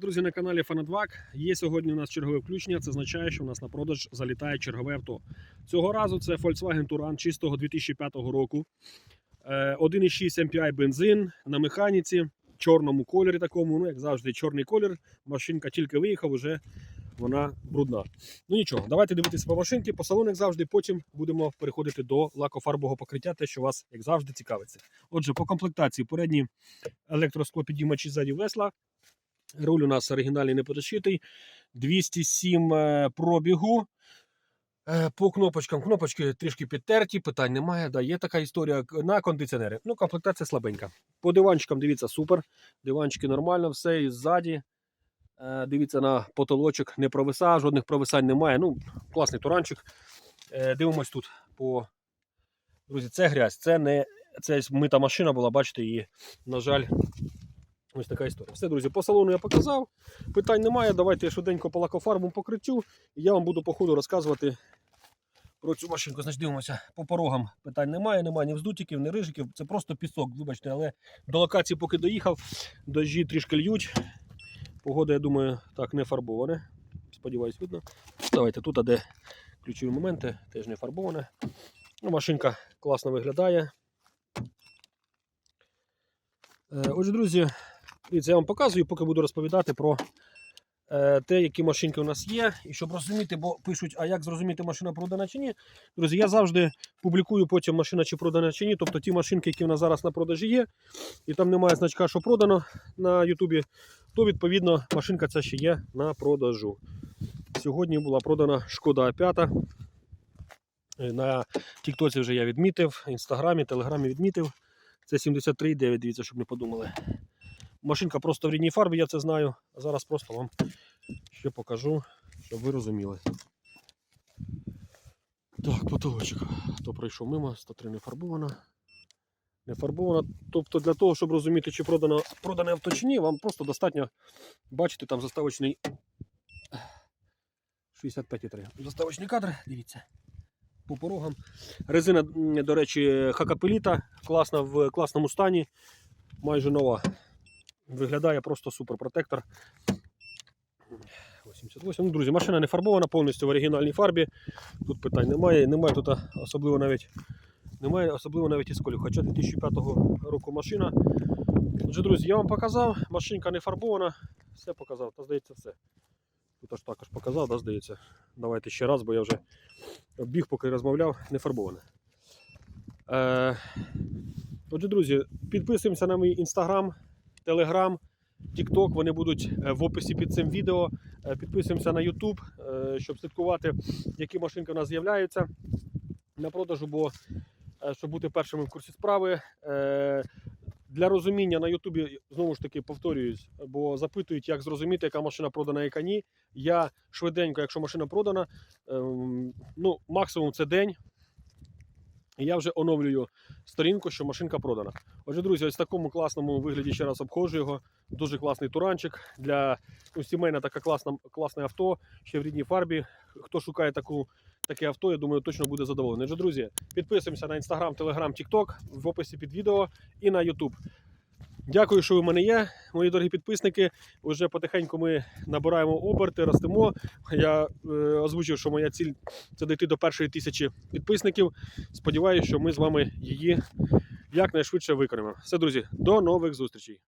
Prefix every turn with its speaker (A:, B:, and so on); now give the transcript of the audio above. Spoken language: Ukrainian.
A: Друзі, на каналі Фанатвак. Є сьогодні у нас чергове включення. Це означає, що у нас на продаж залітає чергове авто. Цього разу це Volkswagen Touran чистого 2005 року. Е, 1,6 MPI бензин на механіці, чорному кольорі такому, ну як завжди, чорний колір. Машинка тільки виїхав, вже вона брудна. Ну нічого, давайте дивитися по машинці, по салону, як завжди. Потім будемо переходити до лакофарбового покриття, те, що вас, як завжди, цікавиться. Отже, по комплектації передні електросклопідіймачі ззаді весла. Руль у нас оригінальний не перешитий. 207 е, пробігу. Е, По кнопочкам. Кнопочки трішки підтерті, питань немає. Да, є така історія на кондиціонери. Ну, комплектація слабенька. По диванчикам, дивіться, супер. Диванчики нормально, все і ззаді. Е, Дивіться на потолочок, не провисає, жодних провисань немає. Ну, класний туранчик. Е, Дивимось тут по. Друзі, це грязь, це не це мита машина була, бачите, її, на жаль, Ось така історія. Все, друзі, по салону я показав. Питань немає. Давайте я швиденько по лакофарбовому покриттю. І я вам буду по ходу розказувати про цю машинку. Значить, дивимося по порогам. Питань немає, немає ні вздутиків, ні рижиків. Це просто пісок, вибачте, але до локації, поки доїхав, дощі трішки льють. Погода, я думаю, так не фарбоване. Сподіваюсь, видно. Давайте тут, де ключові моменти, теж не фарбоване. Ну, машинка класно виглядає. Е, Отже, друзі, я вам показую, поки буду розповідати про те, які машинки у нас є. І щоб розуміти, бо пишуть, а як зрозуміти, машина продана чи ні. Друзі, я завжди публікую потім машина чи продана чи ні. Тобто ті машинки, які в нас зараз на продажі є, і там немає значка, що продано на Ютубі, то відповідно машинка ця ще є на продажу. Сьогодні була продана шкода 5. На Тіктоці вже я відмітив, інстаграмі, телеграмі відмітив. Це 73,9, дивіться, щоб не подумали. Машинка просто в рідній фарбі, я це знаю. А зараз просто вам ще покажу, щоб ви розуміли. Так, потолочок. То пройшов мимо, 103 не фарбована. Не фарбована. Тобто для того, щоб розуміти, чи продано, продане авто чи ні, вам просто достатньо бачити там заставочний 65,3. Заставочний кадр, дивіться. По порогам. Резина, до речі, хакапеліта, класна в класному стані, майже нова. Виглядає просто супер протектор. 88. Ну, друзі, машина не фарбована повністю в оригінальній фарбі. Тут питань немає. Немає тут особливо навіть немає особливо навіть із колю. Хоча 2005 року машина. Отже, друзі, я вам показав, машинка не фарбована, все показав, та здається все. Тут аж також показав, да, здається. Давайте ще раз, бо я вже біг, поки розмовляв, не фарбоване. Е, отже, друзі, підписуємося на мій інстаграм. Телеграм, Тікток, вони будуть е, в описі під цим відео. Е, Підписуємося на YouTube, е, щоб слідкувати, які машинки у нас з'являються на продажу, бо щоб бути першими в курсі справи. Для розуміння на Ютубі знову ж таки повторююсь, бо запитують, як зрозуміти, яка машина продана, яка ні. Я швиденько, якщо машина продана, ем, ну максимум це день. І я вже оновлюю сторінку, що машинка продана. Отже, друзі, ось в такому класному вигляді ще раз обходжу його. Дуже класний туранчик для ну, сімейна така класна, класне авто, ще в рідній фарбі. Хто шукає таку, таке авто, я думаю, точно буде задоволений. Отже, друзі, підписуємося на інстаграм, телеграм, тікток в описі під відео і на Ютуб. Дякую, що ви в мене є, мої дорогі підписники. Уже потихеньку ми набираємо оберти, ростемо. Я е, озвучив, що моя ціль це дійти до першої тисячі підписників. Сподіваюся, що ми з вами її якнайшвидше виконаємо. Все, друзі, до нових зустрічей.